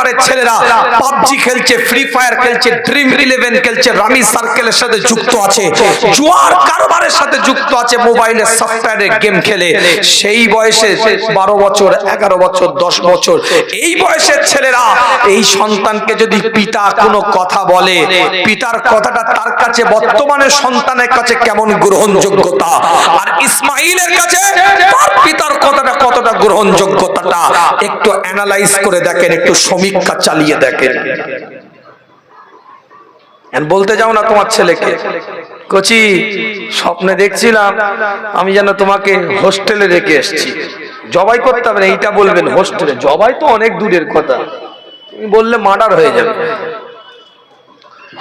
পরিবারের ছেলেরা পাবজি খেলছে ফ্রি ফায়ার খেলছে ড্রিম ইলেভেন খেলছে রামি সার্কেলের সাথে যুক্ত আছে। জুয়ার কারবারের সাথে যুক্ত আছে মোবাইলে সফটওয়্যারে গেম খেলে। সেই বয়সে বারো বছর এগারো বছর দশ বছর। এই বয়সের ছেলেরা এই সন্তানকে যদি পিতা কোনো কথা বলে পিতার কথাটা তার কাছে বর্তমানে সন্তানের কাছে কেমন গ্রহণযোগ্যতা? আর ইসমাইলের কাছে তার পিতার কথাটা গ্রহণযোগ্যতাটা একটু অ্যানালাইজ করে দেখেন, একটু সমীক্ষা চালিয়ে দেখেন। বলতে যাও না তোমার ছেলেকে, কচি, স্বপ্নে দেখছিলাম, আমি যেন তোমাকে হোস্টেলে রেখে এসেছি। জবাই করতে হবে এইটা বলবেন হোস্টেলে জবাই তো অনেক দূরের কথা। তুমি বললে মার্ডার হয়ে যাবে।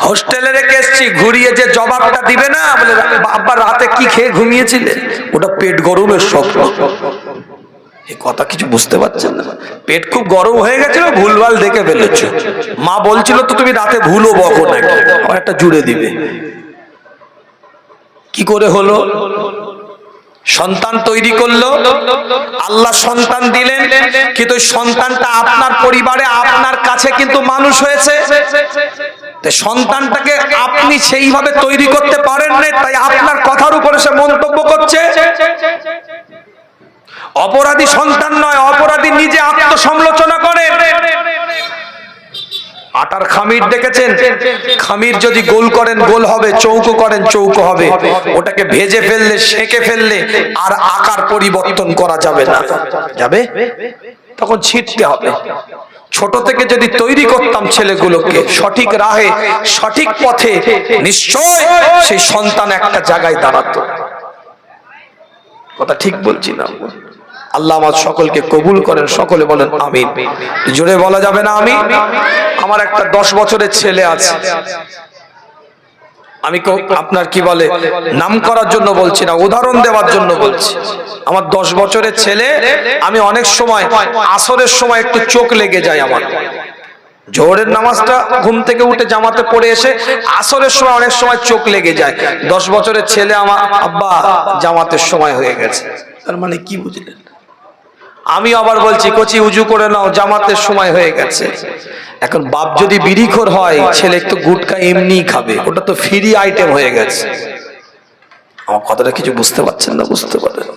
হোস্টেলে রেখে এসছি, ঘুরিয়ে যে জবাবটা দিবে না, বলে আব্বা রাতে কি খেয়ে ঘুমিয়েছিলে? ওটা পেট গরমের স্বপ্ন। কথা কিছু বুঝতে পারছেন না? পেট খুব গরম হয়ে গেছিল, ভুলভাল দেখে ফেলেছ। মা বলছিল তো তুমি রাতে ভুলও বকো নাকি আবার একটা জুড়ে দিবে। কি করে হলো? সন্তান তৈরি করল। আল্লাহ সন্তান দিলেন, কিন্তু সন্তানটা আপনার পরিবারে, আপনার কাছে কিন্তু মানুষ হয়েছে। সন্তানটাকে আপনি সেইভাবে তৈরি করতে পারেন না তাই আপনার কথার উপরে সে মন্তব্য করছে। অপরাধী সন্তান নয়, অপরাধী নিজে আত্মসমালোচনা করে। আটার খামির দেখেছেন? খামির যদি গোল করেন, গোল হবে, চৌকো করেন, চৌকো হবে। ওটাকে ভেজে ফেললে, সেঁকে ফেললে আর আকার পরিবর্তন করা যাবে না। যাবে? তখন ছিটতে হবে। ছোট থেকে যদি তৈরি করতাম ছেলেগুলোকে, সঠিক রাহে, সঠিক পথে, নিশ্চয় সেই সন্তান একটা জায়গায় দাঁড়াতো। কথা ঠিক বলছি না। আল্লাহ আমার সকলকে কবুল করেন, সকলে বলেন আমি জোরে বলা যাবে না আমি আমার একটা দশ বছরের ছেলে আছে। আমি আপনার কি বলে, নাম করার জন্য বলছি না, উদাহরণ দেওয়ার জন্য বলছি। আমার দশ বছরের ছেলে, আমি অনেক সময় আসরের সময় একটু চোখ লেগে যায় আমার। জোহরের নামাজটা ঘুম থেকে উঠে জামাতে পড়ে এসে আসরের সময় অনেক সময় চোখ লেগে যায়। দশ বছরের ছেলে আমার আব্বা, জামাতের সময় হয়ে গেছে। তার মানে কি বুঝলেন? আমি আবার বলছি, কচি, উজু করে নাও, জামাতের সময় হয়ে গেছে। এখন বাপ যদি বিড়িখোর হয়, ছেলে একটু গুটকা এমনিই খাবে, ওটা তো ফ্রি আইটেম হয়ে গেছে। আমার কথাটা কিছু বুঝতে পারছেন না, বুঝতে পারেন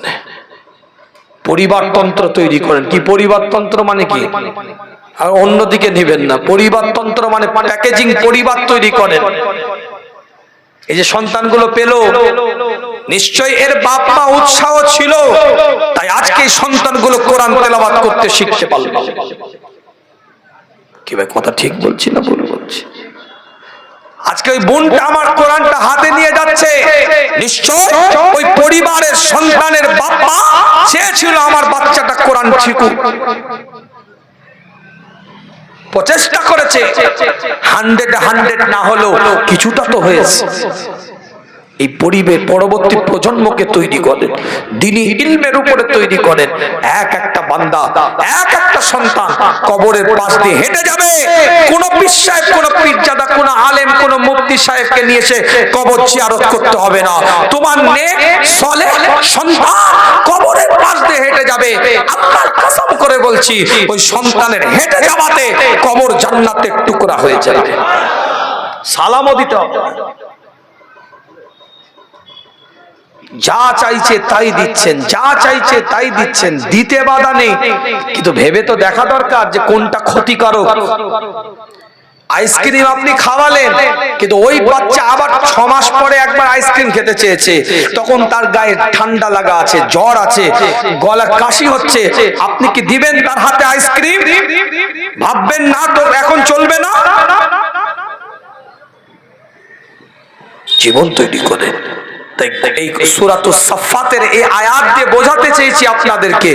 পরিবারতন্ত্র তৈরি করেন। কি পরিবারতন্ত্র মানে কি? আর অন্যদিকে নেবেন না। পরিবারতন্ত্র মানে প্যাকেজিং পরিবার তৈরি করেন। এই যে সন্তানগুলো পেল নিশ্চয় এর বাপ মা উৎসাহ ছিল, তাই আজকে সন্তানগুলো কোরআন তেলাবাদ করতে শিখতে পারল। কি ভাই, কথা ঠিক বলছি না ভুল বলছি? আজকে ওই বোনটা আমার কোরআনটা হাতে নিয়ে যাচ্ছে। নিশ্চয় ওই পরিবারের সন্তানের বাবা চেয়েছিল আমার বাচ্চাটা কোরআন শিখুক। প্রচেষ্টা করেছে। হান্ড্রেড হান্ড্রেড না হলেও কিছুটা তো হয়েছে। এই পরিবেশ পরবর্তী প্রজন্মকে তৈরি করেন দিনী ইলমের উপরে তৈরি করেন এক একটা বান্দা, এক একটা সন্তান কবরের পাশ দিয়ে হেঁটে যাবে। কোন পীর কোন পীরজাদা, কোন আলেম, কোন মুফতি সাহেবকে নিয়ে এসে কবর জিয়ারত করতে হবে না। তোমার নেক সলে সন্তান। হেঁটে যাবে। আল্লাহর কসম করে বলছি, ওই সন্তানের হেঁটে যাওয়াতে কবর জান্নাতের টুকরা হয়ে যাবে। সালামও দিতে হবে। যা চাইছে তাই দিচ্ছেন, যা চাইছে তাই দিচ্ছেন, দিতে বাধা নেই। কিন্তু ভেবে তো দেখা দরকার যে কোনটা ক্ষতিকারক। আইসক্রিম আপনি খাওয়ালেন, কিন্তু ওই বাচ্চা আবার ছ মাস পরে একবার আইসক্রিম খেতে চেয়েছে। তখন তার গায়ে ঠান্ডা লাগা আছে, জ্বর আছে, গলা কাশি হচ্ছে। আপনি কি দিবেন তার হাতে আইসক্রিম? ভাববেন না তো এখন চলবে না? জীবন তৈরি করে এই সুরাত সাফাতের এই আয়াত দিয়ে বোঝাতে চেয়েছি আপনাদেরকে,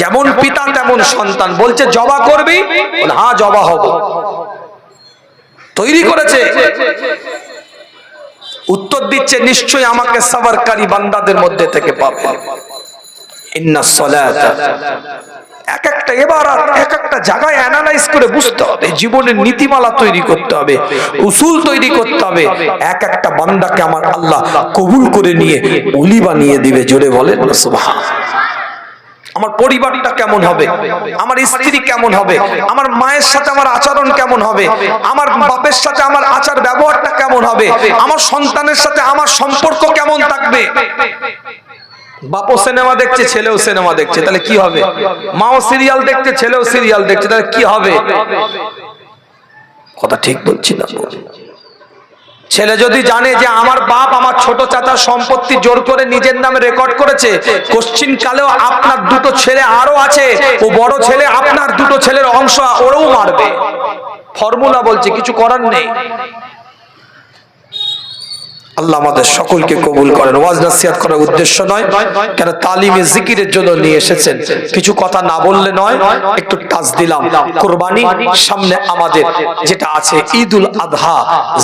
যেমন পিতা তেমন সন্তান। বলছে, জবা করবি? হ্যাঁ জবা হব। তৈরি করেছে। উত্তর দিচ্ছে, নিশ্চয়ই আমাকে সাবারকারী বান্দাদের মধ্যে থেকে পাবে। এক একটা এবার এক একটা জায়গায় অ্যানালাইজ করে বুঝতে হবে, জীবনের নীতিমালা তৈরি করতে হবে, উসুল তৈরি করতে হবে। এক একটা বান্দাকে আমার আল্লাহ কবুল করে নিয়ে অলি বানিয়ে দিবে, জোরে বলেন আমার পরিবারটা কেমন হবে? আমার স্ত্রী কেমন হবে? আমার মায়ের সাথে আমার আচরণ কেমন হবে? আমার বাপের সাথে আমার আচার ব্যবহারটা কেমন হবে? আমার সন্তানের সাথে আমার সম্পর্ক কেমন থাকবে? বাপও সিনেমা দেখছে, ছেলেও সিনেমা দেখছে, তাহলে কি হবে? মাও সিরিয়াল দেখছে, ছেলেও সিরিয়াল দেখছে, তাহলে কি হবে? কথা ঠিক বলছি না ছেলে যদি জানে যে আমার বাপ আমার ছোট চাচার সম্পত্তি জোর করে নিজের নামে রেকর্ড করেছে কোশ্চিন কালেও আপনার দুটো ছেলে আরও আছে, ও বড় ছেলে, আপনার দুটো ছেলের অংশ ওরও মারবে। ফর্মুলা বলছে, কিছু করার নেই। আল্লাহ আমাদের সকলকে কবুল করেন। ওয়াজ নাসিহাত করার উদ্দেশ্য নয়, কেন তালিমে জিকিরের জন্য নিয়ে এসেছেন। কিছু কথা না বললে নয়, একটু টাচ দিলাম। কুরবানি সামনে আমাদের, যেটা আছে ঈদুল আধা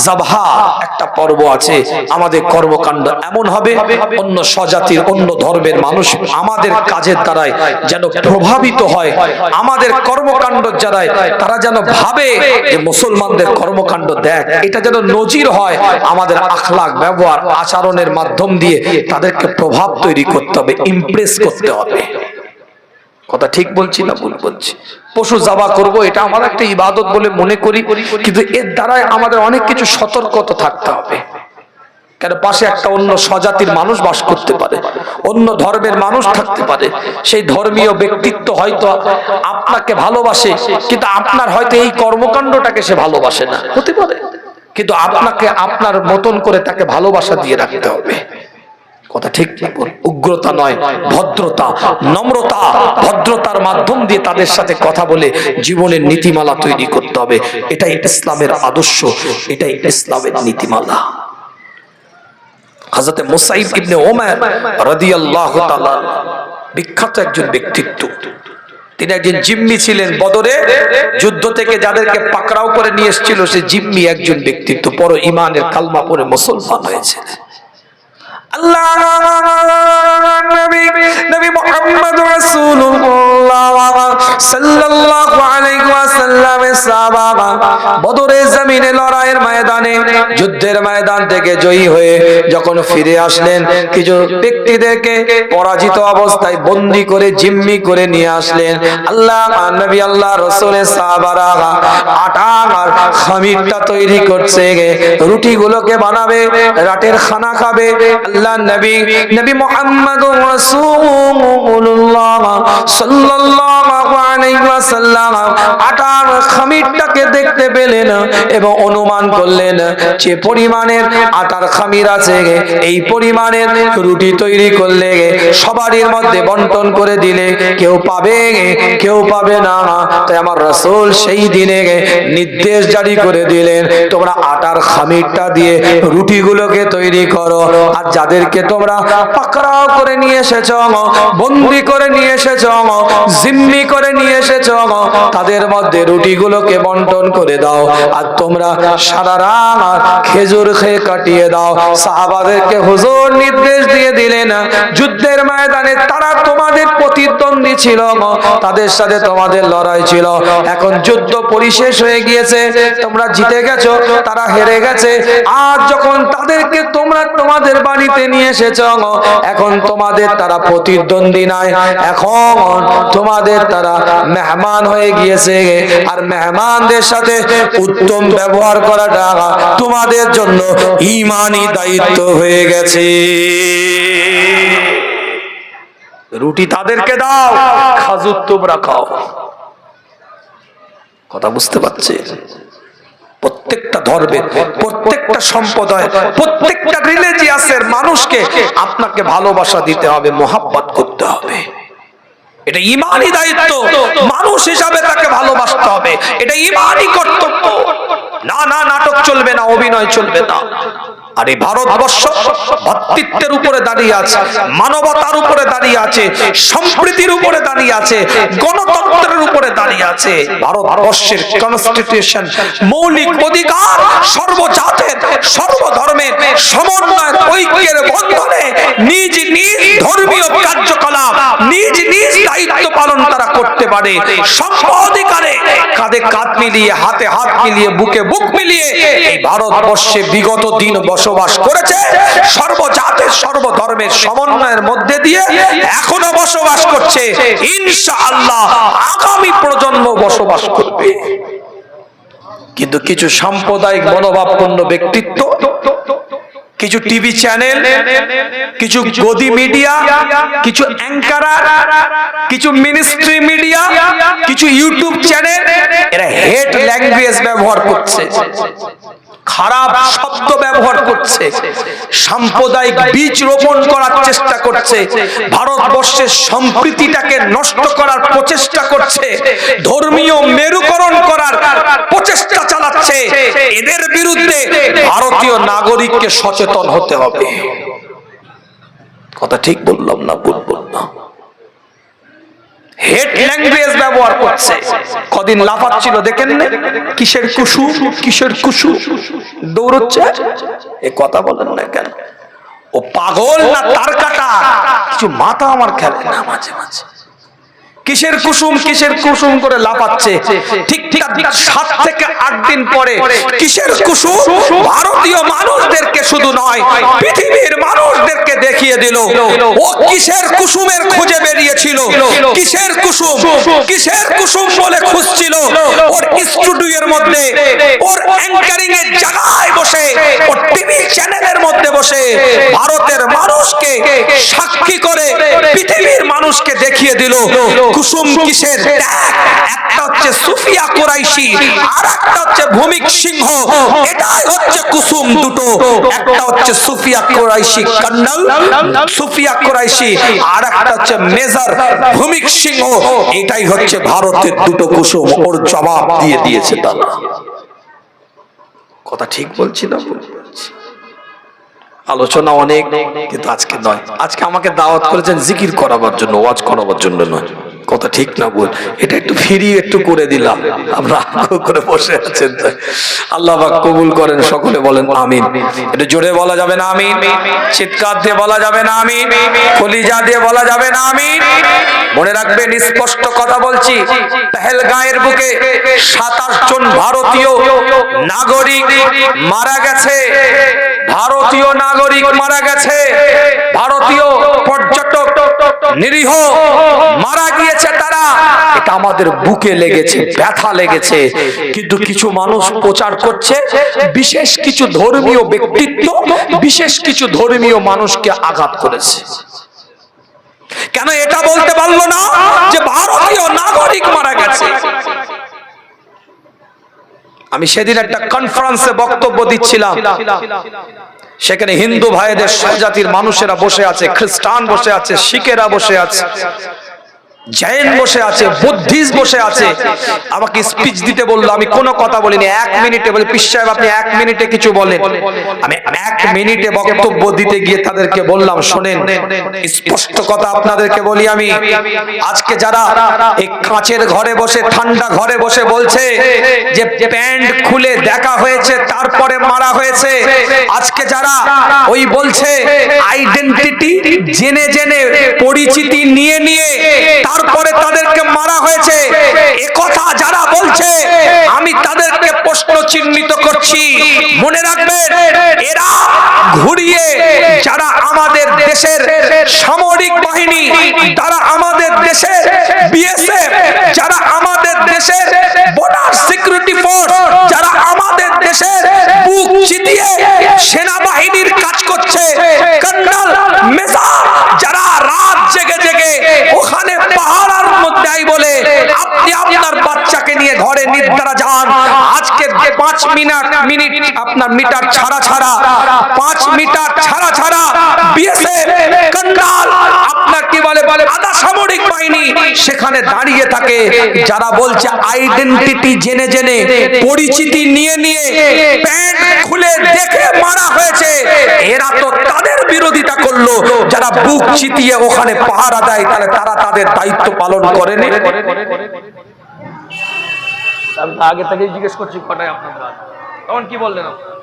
জাবহা, একটা পর্ব আছে। আমাদের কর্মকাণ্ড এমন হবে, অন্য স্বজাতির, অন্য ধর্মের মানুষ আমাদের কাজের দ্বারাই যেন প্রভাবিত হয়। আমাদের কর্মকাণ্ড যারাই তারা যেন ভাবে যে মুসলমানদের কর্মকাণ্ড দেখ, এটা যেন নজির হয় আমাদের আখলাক ব্যবহার আচরণের মাধ্যম দিয়ে তাদেরকে প্রভাব তৈরি করতে হবে ইমপ্রেস করতে হবে। কথা ঠিক বলছি না ভুল বলছি? পশু জাবা করব, এটা আমার একটা ইবাদত বলে মনে করি, কিন্তু এর দ্বারাই আমাদের অনেক কিছু সতর্কতা থাকতে হবে। কেন? পাশে একটা অন্য স্বজাতির মানুষ বাস করতে পারে, অন্য ধর্মের মানুষ থাকতে পারে। সেই ধর্মীয় ব্যক্তিত্ব হয়তো আপনাকে ভালোবাসে, কিন্তু আপনার হয়তো এই কর্মকাণ্ডটাকে সে ভালোবাসে না। হতে পারে। কিন্তু আপনাকে আপনার মতন করে তাকে ভালোবাসা দিয়ে রাখতে হবে। কথা ঠিক উগ্রতা নয়, ভদ্রতা, নম্রতা। ভদ্রতার মাধ্যম দিয়ে তাদের সাথে কথা বলে জীবনের নীতিমালা তৈরি করতে হবে। এটাই ইসলামের আদর্শ, এটাই ইসলামের নীতিমালা। হযরতে মুসাইব ইবনে ওমর রাদিয়াল্লাহু তাআলা বিখ্যাত একজন ব্যক্তিত্ব। তিনি একজন জিম্মি ছিলেন বদরে, যুদ্ধ থেকে যাদেরকে পাকড়াও করে নিয়ে এসেছিল, সে জিম্মি একজন ব্যক্তিত্ব পর ইমানের কালমা পরে মুসলমান হয়েছে। আল্লাহ বদরের জমিনে লড়াইয়ের ময়দানে, যুদ্ধের ময়দান থেকে জয়ী হয়ে যখন ফিরে আসলেন, কিছু ব্যক্তিদেরকে পরাজিত অবস্থায় বন্দি করে, জিম্মি করে নিয়ে আসলেন। আল্লাহ নবী আল্লাহ সাহাবারা আটা আর খামিরটা তৈরি করছে। রুটিগুলোকে বানাবে, রাতের খানা খাবে। আল্লাহ, নবী নবী মোহাম্মদ সাল্লাল্লাহু আলাইহি ওয়াসাল্লাম আটার খামিরটাকে দেখতে পেলেন এবং অনুমান করলেন যে পরিমাণের আটার খামির আছে। এই পরিমাণের রুটি তৈরি করলে সবারই মধ্যে বন্টন করে দিলে কেউ পাবে কেউ পাবে না। তাই আমার রসুল সেই দিনে নির্দেশ জারি করে দিলেন, তোমরা আটার খামিরটা দিয়ে রুটিগুলোকে তৈরি করো। আর যাদেরকে তোমরা পাকড়াও করে নিয়ে এসেছ, বন্দি করে নিয়ে এসেছ, জিম্মি করে নিয়ে এসেছ, তাদের মধ্যে রুটিগুলোকে বন্টন করে দাও। আর তোমরা সারা রাত খেজুর খেয়ে কাটিয়ে দাও। সাহাবাদেরকে হুজুর নির্দেশ দিয়ে দিলেন, যুদ্ধের ময়দানে তারা তোমাদের প্রতিদ্বন্দ্বী ছিল তাদের সাথে তোমাদের লড়াই ছিল। এখন যুদ্ধ পরিশেষ হয়ে গিয়েছে, তোমরা জিতে গেছো, তারা হেরে গেছে। আর যখন তাদেরকে তোমরা তোমাদের বাড়িতে নিয়ে এসেছ এখন তোমাদের তারা প্রতিদ্বন্দ্বী নাই। এখন তোমাদের তারা মেহমান হয়ে গিয়েছে। আর মেহমানদের সাথে উত্তম ব্যবহার করাটা তোমাদের জন্য ইমানি দায়িত্ব হয়ে গেছে। রুটি তাদেরকে দাও, খাজুর তোমরা খাও। কথা বুঝতে প্রত্যেকটা ধর্মের প্রত্যেকটা সম্প্রদায়, প্রত্যেকটা রিলিজিয়াসের মানুষকে আপনাকে ভালোবাসা দিতে হবে, মোহাব্বত এটা ইমানই দায়িত্ব। মানুষ হিসাবে তাকে ভালোবাসতে হবে। এটা ইমানই কর্তব্য। না না, নাটক চলবে না, অভিনয় চলবে না। আর এই ভারতবর্ষ ভ্রাতৃত্বের উপরে দাঁড়িয়ে আছে, মানবতার উপরে দাঁড়িয়ে আছে, সম্প্রীতির উপরে দাঁড়িয়ে আছে, গণতন্ত্রের উপরে দাঁড়িয়ে আছে। ভারতবর্ষের কনস্টিটিউশন মৌলিক অধিকার, সর্বজাতের, সর্বধর্মের, সমন্বয়ের, ঐক্যের বন্ধনে নিজ নিজ ধর্মীয় কার্যকলাপ, নিজ পালন তারা করতে পারে। অধিকারে কাঁধে কাঁধ মিলিয়ে, হাতে হাত মিলিয়ে, বুকে বুক মিলিয়ে এই ভারতবর্ষে বিগত দিন বসবাস করেছে। সর্বজাতের, সর্বধর্মের সমন্বয়ের মধ্যে দিয়ে এখনও বসবাস করছে। ইনশাআল্লাহ আগামী প্রজন্ম বসবাস করবে। কিন্তু কিছু সাম্প্রদায়িক মনোভাবপূর্ণ ব্যক্তিত্ব কিছু টিভি চ্যানেল, কিছু গদি মিডিয়া, কিছু অ্যাঙ্কারার, কিছু মিনিস্ট্রি মিডিয়া, কিছু ইউটিউব চ্যানেল, এরা হেড ল্যাঙ্গুয়েজ ব্যবহার করছে, খারাপ শব্দ ব্যবহার করছে, সাম্প্রদায়িক বীজ রোপণ করার চেষ্টা করছে, ভারতবর্ষের সম্প্রীতিটাকে নষ্ট করার প্রচেষ্টা করছে, ধর্মীয় মেরুকরণ করার প্রচেষ্টা চালাচ্ছে এদের বিরুদ্ধে ভারতীয় নাগরিককে সচেতন হতে হবে। কথা ঠিক বললাম না ভুল বললাম? হেড ল্যাঙ্গুয়েজ ব্যবহার করছে। কদিন লাফাচ্ছিল দেখেন না? কিসের কুসু? কিসের কুসু? দৌড়চ্ছে? এ কথা বলেন না কেন? ও পাগল না তার কাটা? কিছু মাথা আমার খেলে না মাঝে মাঝে। কিসের কুসুম কিসের কুসুম করে লাফাচ্ছে? ঠিক সাত থেকে আট দিন পরে কিসের কুসুম? ভারতীয় মানুষদেরকে শুধু নয়, পৃথিবীর মানুষদেরকে দেখিয়ে দিল। ও কিসের কুসুমের খুঁজে বেরিয়েছিল? কিসের কুসুম? কিসের কুসুম বলে খুঁজছিল? ওর স্টুডিওর মধ্যে, ওর অ্যাঙ্কারিং এর জায়গায় বসে, ওর টিভি চ্যানেলের মধ্যে বসে ভারতের মানুষকে সাক্ষী করে পৃথিবীর মানুষকে দেখিয়ে দিল, কুসুম কিসের একটা হচ্ছে সুফিয়া কোরাইশি আর একটা হচ্ছে ভূমিক সিংহ। এটাই হচ্ছে কুসুম দুটো। একটা হচ্ছে সুফিয়া কোরাইশি কন্নল সুফিয়া কোরাইশি আর একটা হচ্ছে মেজর ভূমিক সিংহ। এটাই হচ্ছে ভারতের দুটো কুসুম, ওর জবাব দিয়ে দিয়েছে তারা। কথা ঠিক বলছি না বলছি? আলোচনা অনেক, কিন্তু আজকে নয়। আজকে আমাকে দাওয়াত করেছেন জিকির করাবার জন্য, ওয়াজ করাবার জন্য নয়। কথা ঠিক না বল এটা একটু ফিরি একটু করে দিলাম। আমরা করে বসে আছেন আল্লাহ কবুল করেন, সকলে বলেন আমিন। এটা জোরে বলা যাবে না আমিন? চিৎকার দিয়ে বলা যাবে না আমিন? কলিজা দিয়ে বলা যাবে না আমিন? মনে রাখবেন, স্পষ্ট কথা বলছি। পেহেলগাঁয়ের বুকে সাতাশ জন ভারতীয় নাগরিক মারা গেছে। মারা গেছে। ভারতীয় পর্যটক নিরীহ মারা গিয়েছে তারা। এটা আমাদের বুকে লেগেছে, ব্যথা লেগেছে। কিন্তু কিছু মানুষ প্রচার করছে, বিশেষ কিছু ধর্মীয় ব্যক্তিত্ব, বিশেষ কিছু ধর্মীয় মানুষকে আঘাত করেছে। কেন এটা বলতে পারল না যে ভারতীয় নাগরিক মারা গেছে? আমি সেদিন একটা কনফারেন্সে বক্তব্য দিচ্ছিলাম। সেখানে হিন্দু ভাইদের জাতির মানুষেরা বসে আছে খ্রিস্টান বসে আছে শিখেরা বসে আছে। জৈন বসে আছে, বুদ্ধিস্ট বসে আছে। আমাকে স্পিচ দিতে বলল, আমি কোনো কথা বলিনি। এক মিনিটে বলে পিস সাহেব, আপনি এক মিনিটে কিছু বলেন। আমি এক মিনিটে বক্তব্য দিতে গিয়ে তাদেরকে বললাম, শোনেন, স্পষ্ট কথা আপনাদেরকে বলি আমি। আজকে যারা এই কাঁচের ঘরে বসে, ঠান্ডা ঘরে বসে বলছে যে প্যান্ট খুলে দেখা হয়েছে, তারপরে মারা হয়েছে, আজকে যারা ওই বলছে আইডেন্টিটি জেনে জেনে পরিচিতি নিয়ে নিয়ে তারপরে তাদেরকে মারা হয়েছে। কথা যারা বলছে, আমি তাদেরকে প্রশ্ন চিহ্নিত করছি। মনে রাখবেন, এরা ঘুরিয়ে যারা আমাদের দেশের সামরিক বাহিনী, তারা আমাদের দেশের বিএসএফ যারা আমাদের দেশের বর্ডার সিকিউরিটি ফোর্স যারা আমাদের দেশের বুক চিতিয়ে সেনাবাহিনীর কাজ করছে কর্নাল মেজর যারা রাত জেগে জেগে ওখানে পাহাড়ার মধ্যে আই বলে আপনি আপনার বাচ্চাকে নিয়ে ঘরে নির্ধারা যান আজকে পাঁচ মিনিট মিনিট আপনার মিটার ছাড়া ছাড়া, পাঁচ মিটার ছাড়া ছাড়া সেখানে দাঁড়িয়ে থাকে। যারা বলছে আইডেন্টিটি জেনে জেনে, পরিচিতি নিয়ে নিয়ে প্যান্ট খুলে দেখে মারা হয়েছে, এরা তো তাদের বিরোধিতা করল। যারা বুক চিতিয়ে ওখানে পাহারা দেয়, তাহলে তারা তাদের দায়িত্ব পালন করেনি। আমি তো আগে থেকেই জিজ্ঞেস করছি কটায় আপনার তখন কি বললেন আপনি?